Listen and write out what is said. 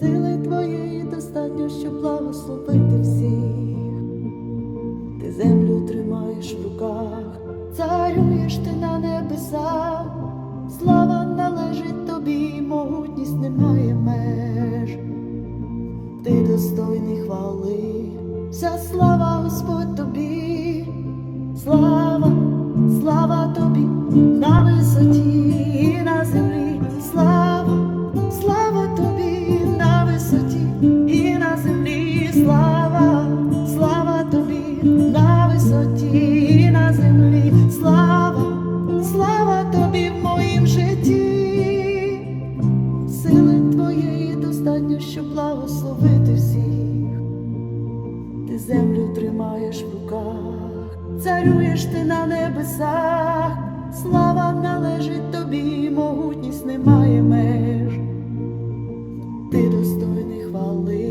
Сили твоєї достатньо, щоб благословити всіх. Ти землю тримаєш в руках, царюєш ти на небесах, слава належить тобі, могутність немає меж. Ти достойний хвали, вся слава Господь тобі, слава, слава тобі на висоті твоєї достатньо, щоб благословити всіх. Ти землю тримаєш в руках, царюєш ти на небесах, слава належить тобі, могутність немає меж. Ти достойний хвали,